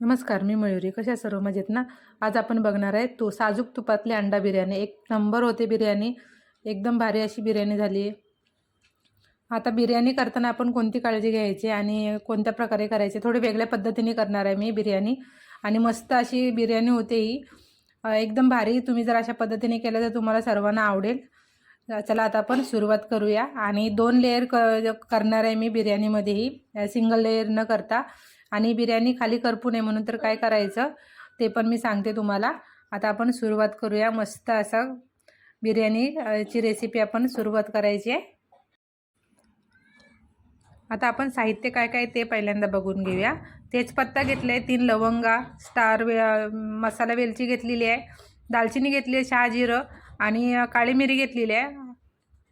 नमस्कार मी मयुरी. कशा सर्व मजेत ना? आज आपण बघणार आहे तो साजूक तुपातली अंडा बिर्याणी. एक नंबर होते बिर्याणी. एकदम भारी अशी बिर्याणी झाली आहे. आता बिर्याणी करताना आपण कोणती काळजी घ्यायची आणि कोणत्या प्रकारे करायची? थोडी वेगळ्या पद्धतीने करणार आहे मी बिर्याणी. आणि मस्त अशी बिर्याणी होते ही. एकदम भारी. तुम्ही जर अशा पद्धतीने केलं तर तुम्हाला सर्वांना आवडेल. चला आता आपण सुरुवात करूया. आणि दोन लेअर क करणार आहे मी बिर्याणीमध्येही सिंगल लेअर न करता. आणि बिर्याणी खाली करपू नये म्हणून तर काय करायचं? ते पण मी सांगते तुम्हाला. आता आपण सुरुवात करूया. मस्त असा बिर्याणीची रेसिपी आपण सुरुवात करायची आहे. आता आपण साहित्य काय काय ते पहिल्यांदा बघून घेऊया. तेजपत्ता घेतला आहे तीन लवंगा स्टार वे मसाला वेलची घेतलेली आहे. दालचिनी घेतली आहे शहाजिरं आणि काळी मिरी घेतलेली आहे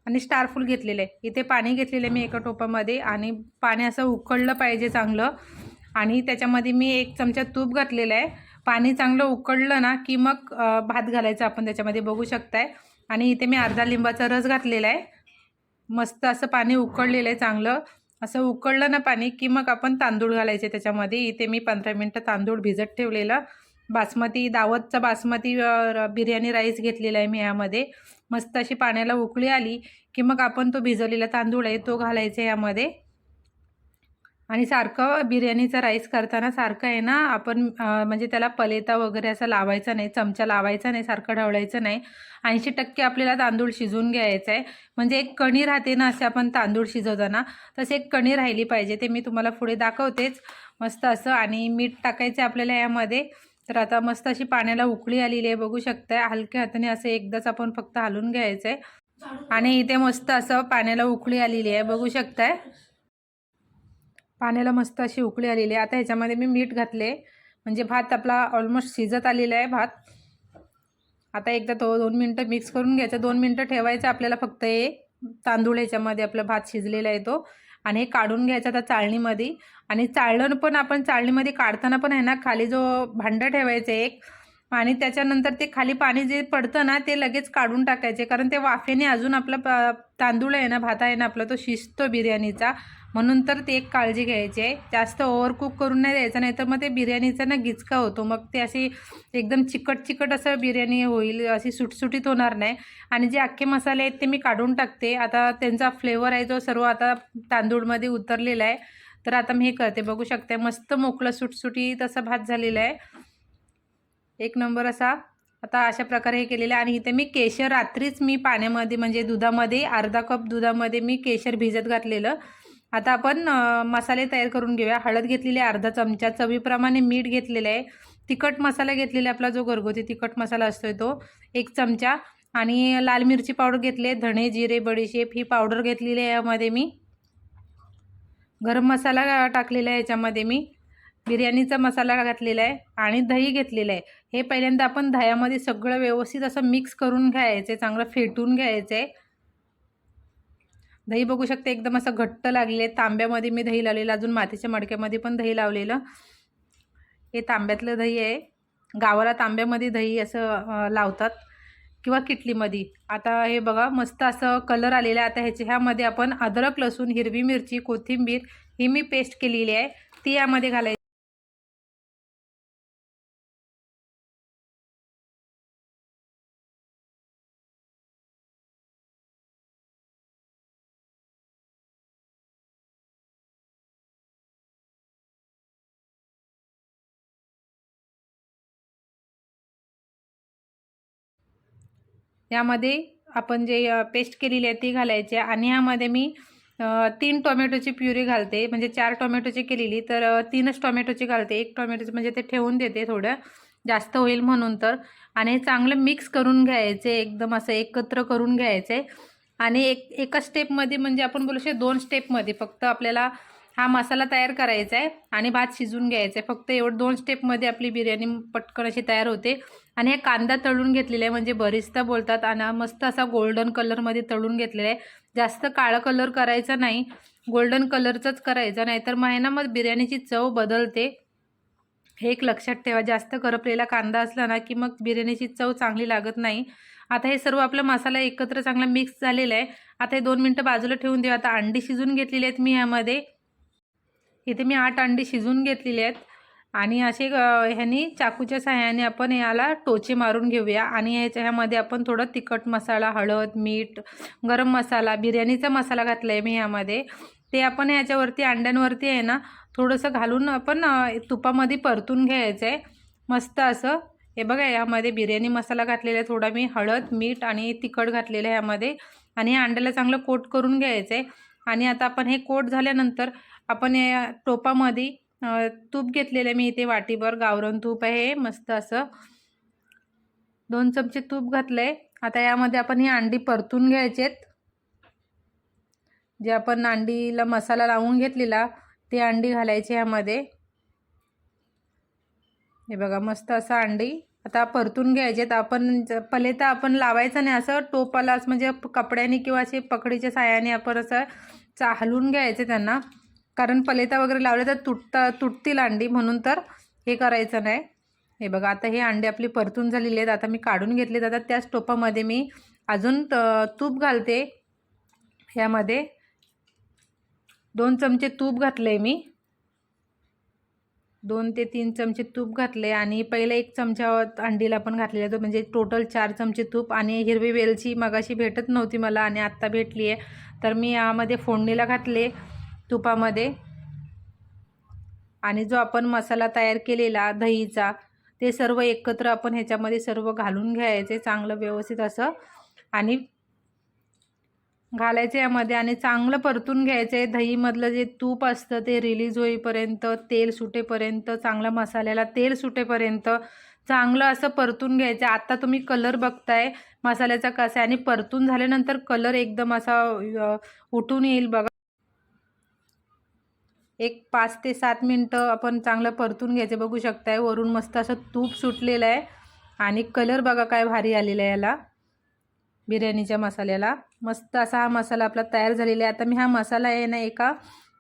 आणि स्टारफूल घेतलेलं आहे. इथे पाणी घेतलेलं आहे मी एका टोपामध्ये आणि पाणी असं उकळलं पाहिजे चांगलं. आणि त्याच्यामध्ये मी एक चमचा तूप घातलेलं आहे. पाणी चांगलं उकळलं ना की मग भात घालायचं आपण त्याच्यामध्ये बघू शकताय. आणि इथे मी अर्धा लिंबाचा रस घातलेला आहे. मस्त असं पाणी उकळलेलं आहे चांगलं. असं उकळलं ना पाणी की मग आपण तांदूळ घालायचे त्याच्यामध्ये. इथे मी पंधरा मिनटं तांदूळ भिजत ठेवलेलं. बासमती दावतचा बासमती र- बिर्याणी राईस घेतलेला आहे मी यामध्ये. मस्त अशी पाण्याला उकळी आली की मग आपण तो भिजवलेला तांदूळ आहे तो घालायचा यामध्ये. आणि सारखं बिर्याणीचा राईस करताना सारखं आहे ना आपण म्हणजे त्याला पलेता वगैरे असं लावायचा नाही चमचा लावायचा नाही सारखं ढवळायचं नाही. ऐंशी टक्के आपल्याला तांदूळ शिजवून घ्यायचा आहे म्हणजे एक कणी राहते ना असे आपण तांदूळ शिजवताना तसे एक कणी राहिली पाहिजे. ते मी तुम्हाला पुढे दाखवतेच. मस्त असं आणि मीठ टाकायचं आपल्याला यामध्ये. तर आता मस्त अशी पाण्याला उकळी आलेली आहे बघू शकताय. हलक्या हाताने असं एकदाच आपण फक्त हलवून घ्यायचं आहे आणि इथे मस्त असं पाण्याला उकळी आलेली आहे बघू शकताय. पाण्याला मस्त अशी उकळी आलेली आहे. आता ह्याच्यामध्ये मी मीठ घातले. म्हणजे भात आपला ऑलमोस्ट शिजत आलेला आहे भात. आता एकदा तो दोन मिनटं मिक्स करून घ्यायचं. दोन मिनटं ठेवायचं आपल्याला फक्त हे तांदूळ ह्याच्यामध्ये आपला भात शिजलेला आहे तो. आणि हे काढून घ्यायचं आता चाळणीमध्ये. आणि चाळण पण आपण चाळणीमध्ये काढताना पण आहे ना खाली जो भांडं ठेवायचं एक. आणि त्याच्यानंतर ते खाली पाणी जे पडतं ना ते लगेच काढून टाकायचे. कारण ते वाफेने अजून आपला प- तांदूळ आहे ना भात आहे ना आपला तो शिजतो बिर्याणीचा. म्हणून तर ते एक काळजी घ्यायची आहे. जास्त ओव्हरकुक करून नाही द्यायचं नाही तर मग ते बिर्याणीचा ना गिचका होतो. मग ते अशी एकदम चिकट चिकट असं बिर्याणी होईल अशी सुटसुटीत होणार नाही. आणि जे अख्खे मसाले आहेत ते मी काढून टाकते. आता त्यांचा फ्लेवर आहे जो सर्व आता तांदूळमध्ये उतरलेला आहे. तर आता मी हे करते. बघू शकते मस्त मोकळं सुटसुटीत असा भात झालेला आहे. एक नंबर असा. आता अशा प्रकारे हे केलेलं आहे. आणि इथे मी केशर रात्रीच मी पाण्यामध्ये म्हणजे दुधामध्ये अर्धा कप दुधामध्ये मी केशर भिजत घातलेलं. आता आपण मसाले तयार करून घेऊया. हळद घेतलेली आहे अर्धा चमचा. चवीप्रमाणे मीठ घेतलेलं आहे. तिखट मसाला घेतलेला आहे आपला जो घरगुती तिखट मसाला असतोय तो एक चमचा. आणि लाल मिरची पावडर घेतली आहे धणे जिरे बडीशेप ही पावडर घेतलेली आहे यामध्ये मी. गरम मसाला टाकलेला आहे याच्यामध्ये मी. बिर्याणीचा मसाला घातलेला आहे आणि दही घेतलेलं आहे. हे पहिल्यांदा आपण दह्यामध्ये सगळं व्यवस्थित असं मिक्स करून घ्यायचं आहे चांगलं फेटून घ्यायचं आहे. दही बघू शकते. एकदम असं घट्ट लागले तांब्यामध्ये मी दही लावलेलं. अजून मातीच्या मडक्यामध्ये पण दही लावलेलं. हे तांब्यातलं दही आहे. गावाला तांब्यामध्ये दही असं लावतात. किंवा किटलीमध्ये. आता हे बघा मस्त असं कलर आलेला आहे. आता ह्याच्या ह्यामध्ये आपण अद्रक लसूण हिरवी मिरची कोथिंबीर ही मी पेस्ट केलेली आहे. ती यामध्ये घालायची. यामध्ये आपण जे पेस्ट केलेली आहे ती घालायची आणि यामध्ये मी तीन टोमॅटोची प्युरी घालते. म्हणजे चार टोमॅटोची केलेली तर तीनच टोमॅटोची घालते. एक टोमॅटोची म्हणजे ते ठेवून देते थोडं. जास्त होईल म्हणून तर. आणि चांगलं मिक्स करून घ्यायचे एकदम असं एकत्र करून घ्यायचे. आणि एक एका स्टेपमध्ये म्हणजे आपण बोलू शकतो दोन स्टेपमध्ये फक्त आपल्याला हा मसाला तयार करायचा आहे. आणि भात शिजून घ्यायचा आहे. फक्त एवढं दोन स्टेपमध्ये आपली बिर्याणी पटकन अशी तयार होते. आणि हे कांदा तळून घेतलेला आहे म्हणजे बरिस्ता बोलतात आणि मस्त असा गोल्डन कलरमध्ये तळून घेतलेला आहे. जास्त काळा कलर करायचा नाही गोल्डन कलरचाच करायचा नाहीतर मग ना मग बिर्याणीची चव बदलते. हे एक लक्षात ठेवा जास्त करपलेला कांदा असला ना की मग बिर्याणीची चव चांगली लागत नाही. आता हे सर्व आपला मसाला एकत्र चांगला मिक्स झालेला आहे. आता हे दोन मिनटं बाजूला ठेवून देऊ. आता अंडी शिजून घेतलेली आहेत मी यामध्ये. इथे मी आठ अंडी शिजून घेतलेली आहेत. आणि असे ह्यानी चाकूच्या सहाय्याने आपण याला टोचे मारून घेऊया. आणि याच्या ह्यामध्ये आपण थोडं तिखट मसाला हळद मीठ गरम मसाला बिर्याणीचा मसाला घातला आहे मी ह्यामध्ये. ते आपण ह्याच्यावरती अंड्यांवरती आहे ना थोडंसं घालून आपण तुपामध्ये परतून घ्यायचं आहे मस्त असं. हे बघा यामध्ये बिर्याणी मसाला घातलेला आहे. थोडा मी हळद मीठ आणि तिखट घातलेलं आहे यामध्ये आणि या अंड्याला चांगलं कोट करून घ्यायचं आहे आणि आता आपण हे कोट झाल्यानंतर आपण या टोपामध्ये तूप घेतलेलं आहे मी इथे वाटीभर गावरण तूप आहे हे मस्त असं. दोन चमचे तूप घातलं आहे आता यामध्ये आपण ही अंडी परतून घ्यायचेत. जे आपण अंडीला मसाला लावून घेतलेला ते अंडी घालायची यामध्ये. हे बघा मस्त असं अंडी आता परतून घ्यायचेत. आपण पहिले तर आपण लावायचं नाही असं टोपालाच म्हणजे कपड्याने किंवा असे पकडीच्या साह्याने आपण असं चालून घ्यायचे त्यांना. कारण पलेता वगैरे लावल्या तर तुटता तुटतील अंडी म्हणून तर हे करायचं नाही. हे बघा आता हे अंडे आपली परतून झालेली आहेत. आता मी काढून घेतले आता त्याच टोपामध्ये मी अजून त- तूप घालते. ह्यामध्ये दोन चमचे तूप घातले मी. दोन ते तीन चमचे तूप घातले आणि पहिले एक चमचा अंडीला पण घातलेला तो. म्हणजे टोटल चार चमचे तूप आणि हिरवी वेलची मगाशी भेटत नव्हती मला आणि आत्ता भेटली आहे तर मी यामध्ये फोडणीला घातले. तुपामध्ये. आणि जो आपण मसाला तयार केलेला दहीचा ते सर्व एकत्र आपण ह्याच्यामध्ये सर्व घालून घ्यायचे चांगलं व्यवस्थित असं. आणि घालायचे यामध्ये आणि चांगलं परतून घ्यायचं. आहे दहीमधलं जे तूप असतं ते रिलीज होईपर्यंत तेल सुटेपर्यंत चांगलं मसाल्याला तेल सुटेपर्यंत चांगलं असं परतून घ्यायचं. आता तुम्ही कलर बघताय मसाल्याचा कसा आहे. आणि परतून झाल्यानंतर कलर एकदम असा उठून येईल बघा. एक पाच ते सात मिनटं आपण चांगलं परतून घ्यायचे. बघू शकताय वरून मस्त असं तूप सुटलेलं आहे. आणि कलर बघा काय भारी आलेला आहे याला. बिर्याणीच्या मसाल्याला. मस्त असा हा मसाला आपला तयार झालेला आहे. आता मी हा मसाला आहे ना एका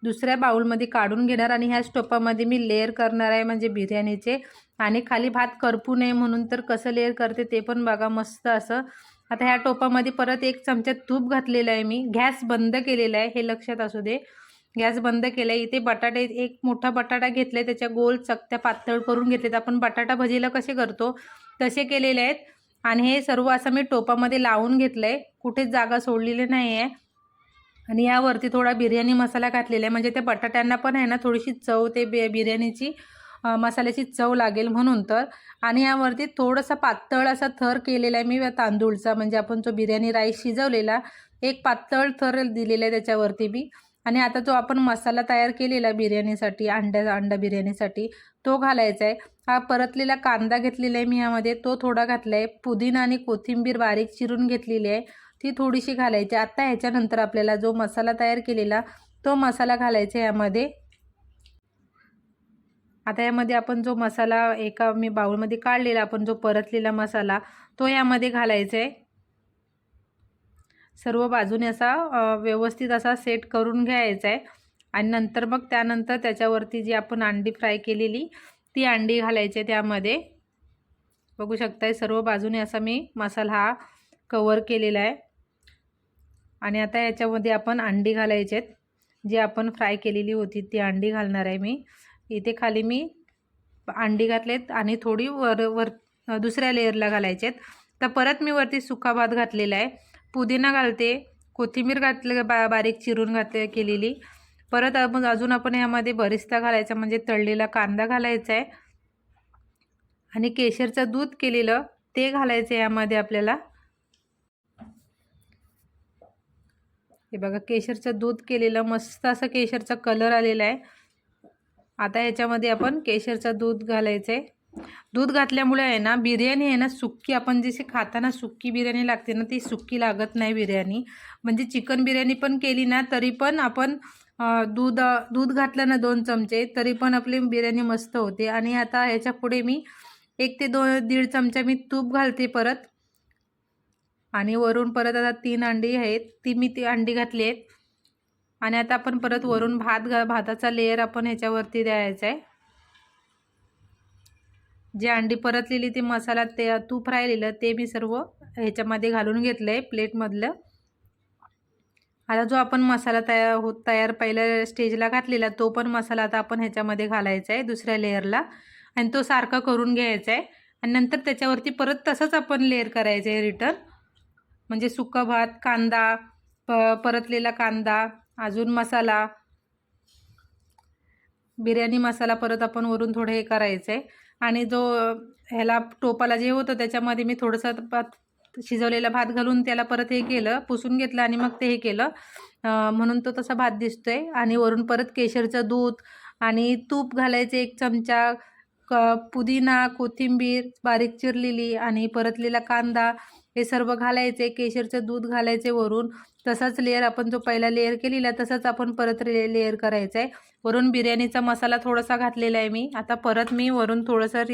दुसऱ्या बाऊलमध्ये काढून घेणार आणि ह्या स्टोपामध्ये मी लेअर करणार आहे म्हणजे बिर्याणीचे. आणि खाली भात करपू नये म्हणून तर कसं लेअर करते ते पण बघा मस्त असं. आता ह्या टोपामध्ये परत एक चमचा तूप घातलेलं आहे मी. गॅस बंद केलेला आहे हे लक्षात असू दे. गॅस बंद केला आहे इथे बटाटे एक मोठा बटाटा घेतला आहे त्याच्या गोल चकत्या पातळ करून घेतलेत. आपण बटाटा भजीला कसे करतो? तसे केलेले आहेत. आणि हे सर्व असं मी टोपामध्ये लावून घेतलं आहे कुठेच जागा सोडलेली नाही आहे आणि यावरती थोडा बिर्याणी मसाला घातलेला आहे. म्हणजे त्या बटाट्यांना पण आहे ना थोडीशी चव ते बि बिर्याणीची मसाल्याची चव लागेल म्हणून तर. आणि यावरती थोडंसं पातळ असा थर केलेला आहे मी तांदूळचा. म्हणजे आपण जो बिर्याणी राईस शिजवलेला एक पातळ थर दिलेला आहे त्याच्यावरती मी आणि आता जो आपण मसाला तयार केलेला बिर्याणीसाठी अंड्या अंडा बिर्याणीसाठी तो घालायचा आहे. हा परतलेला कांदा घेतलेला आहे मी यामध्ये. तो थोडा घातला आहे. पुदिना आणि कोथिंबीर बारीक चिरून घेतलेली आहे. ती थोडीशी घालायची. आत्ता ह्याच्यानंतर आपल्याला जो मसाला तयार केलेला तो मसाला घालायचा आहे यामध्ये. आता यामध्ये आपण जो मसाला एका मी बाऊलमध्ये काढलेला आपण जो परतलेला मसाला तो यामध्ये घालायचा आहे. सर्व बाजूने असा व्यवस्थित असा सेट करून घ्यायचा आहे आणि नंतर मग त्यानंतर त्याच्यावरती जी आपण अंडी फ्राय केलेली ती अंडी घालायची आहे त्यामध्ये. बघू शकताय सर्व बाजूने असा मी मसाला हा कवर केलेला आहे आणि आता याच्यामध्ये आपण अंडी घालायचे आहेत जी आपण फ्राय केलेली होती ती अंडी घालणार आहे मी. इथे खाली मी अंडी घातलेत आणि थोडी वर वर दुसऱ्या लेअरला घालायचे आहेत तर परत मी वरती सुका भात घातलेला आहे पुदिना घालते कोथिंबीर घातले बा बारीक चिरून घातले केलेली. परत आपण अजून आपण यामध्ये बरिस्ता घालायचा म्हणजे तळलेला कांदा घालायचा आहे. आणि केशरचं दूध केलेलं ते घालायचं आहे यामध्ये आपल्याला. हे बघा केशरचं दूध केलेलं मस्त असं केशरचा कलर आलेला आहे. आता ह्याच्यामध्ये आपण केशरचं दूध घालायचं आहे दूध घातल्यामुळे आहे ना बिर्याणी आहे ना सुक्की आपण जशी खाताना सुक्की बिर्याणी लागते ना ती सुक्की लागत नाही बिर्याणी. म्हणजे चिकन बिर्याणी पण केली ना तरी पण आपण दूध दूध घातलं ना दोन चमचे तरी पण आपली बिर्याणी मस्त होते. आणि आता ह्याच्या पुढे मी एक ते दोन दीड चमचा मी तूप घालते परत. आणि वरून परत आता तीन अंडी आहेत ती मी ती अंडी घातली आहेत. आणि आता आपण परत वरून भात घा भाताचा लेअर आपण ह्याच्यावरती द्यायचा आहे. जे अंडी परतलेली ते मसाला ते तूप राहिलेलं ते मी सर्व ह्याच्यामध्ये घालून घेतलं आहे प्लेटमधलं. आता जो आपण मसाला तयार हो तयार पहिल्या स्टेजला घातलेला तो पण मसाला आता आपण ह्याच्यामध्ये घालायचा आहे दुसऱ्या लेअरला. आणि तो सारखा करून घ्यायचा आहे आणि नंतर त्याच्यावरती परत तसंच आपण लेअर करायचं आहे रिटर्न. म्हणजे सुका भात कांदा प परतलेला कांदा अजून मसाला. बिर्याणी मसाला परत आपण वरून थोडं हे करायचं आहे आणि जो ह्याला टोपाला जे होतं त्याच्यामध्ये मी थोडंसं भात शिजवलेला भात घालून त्याला परत हे केलं पुसून घेतलं आणि मग ते हे केलं. म्हणून तो तसा भात दिसतोय. आणि वरून परत केशरचं दूध आणि तूप घालायचे एक चमचा क पुदिना कोथिंबीर बारीक चिरलेली आणि परतलेला कांदा हे सर्व घालायचे केशरचं दूध घालायचे वरून. तसाच लेअर आपण जो पहिला लेअर केलेला तसंच आपण परत ले लेअर करायचं आहे वरून बिर्याणीचा मसाला थोडासा घातलेला आहे मी. आता परत मी वरून थोडंसं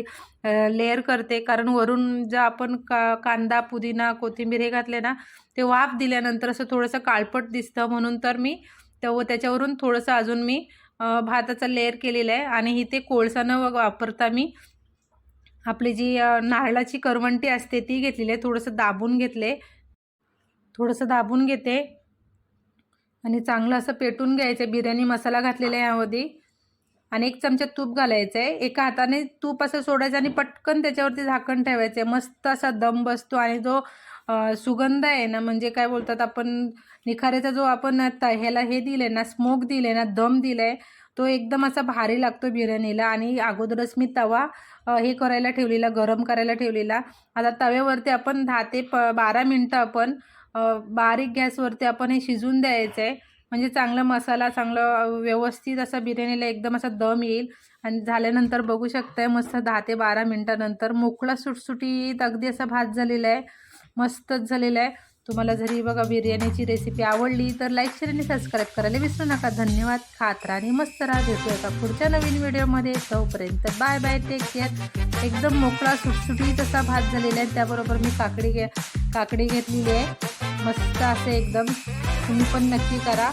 लेअर करते. कारण वरून जर आपण का कांदा पुदिना कोथिंबीर हे घातले ना ते वाफ दिल्यानंतर असं थोडंसं काळपट दिसतं. म्हणून तर मी तेव्हा त्याच्यावरून थोडंसं अजून मी भाताचा लेअर केलेला आहे. आणि इथे कोळसा न वापरता मी आपली जी नारळाची करवंटी असते ती घेतलेली आहे. थोडंसं दाबून घेतले. थोडंसं दाबून घेते. आणि चांगलं असं पेटून घ्यायचं बिर्याणी मसाला घातलेला आहे यामध्ये. आणि एक चमचा तूप घालायचं आहे एका हाताने तूप असं सोडायचं आणि पटकन त्याच्यावरती झाकण ठेवायचं आहे मस्त असा दम बसतो. आणि जो सुगंध आहे ना म्हणजे काय बोलतात आपण निखाऱ्याचा जो आपण ह्याला हे दिले ना स्मोक दिले ना दम दिलं आहे तो एकदम असा भारी लागतो बिर्याणीला आणि अगोदरच मी तवा हे करायला ठेवलेला गरम करायला ठेवलेला. आता तव्यावरती आपण दहा ते प बारा मिनटं आपण बारीक गॅसवरती आपण हे शिजून द्यायचं आहे म्हणजे चांगला मसाला चांगलं व्यवस्थित असा बिर्याणीला एकदम असा दम येईल. आणि झाल्यानंतर बघू शकताय मस्त दहा ते बारा मिनटानंतर मोकळा सुटसुटीत अगदी असा भात झालेला आहे. मस्तच झालेला आहे. तुम्हाला जरी बघा बिर्याणीची रेसिपी आवडली तर लाईक शेअर आणि सबस्क्राईब करायला विसरू नका. धन्यवाद. खात राहा आणि मस्त राहा. भेटूया का पुढच्या नवीन व्हिडिओमध्ये तोपर्यंत बाय बाय टेक केअर एकदम मोकळा सुटसुटीत असा भात झालेला आहे. त्याबरोबर मी काकडी घे काकडी घेतलेली आहे. मस्त असे एकदम. तुम्ही पण नक्की करा.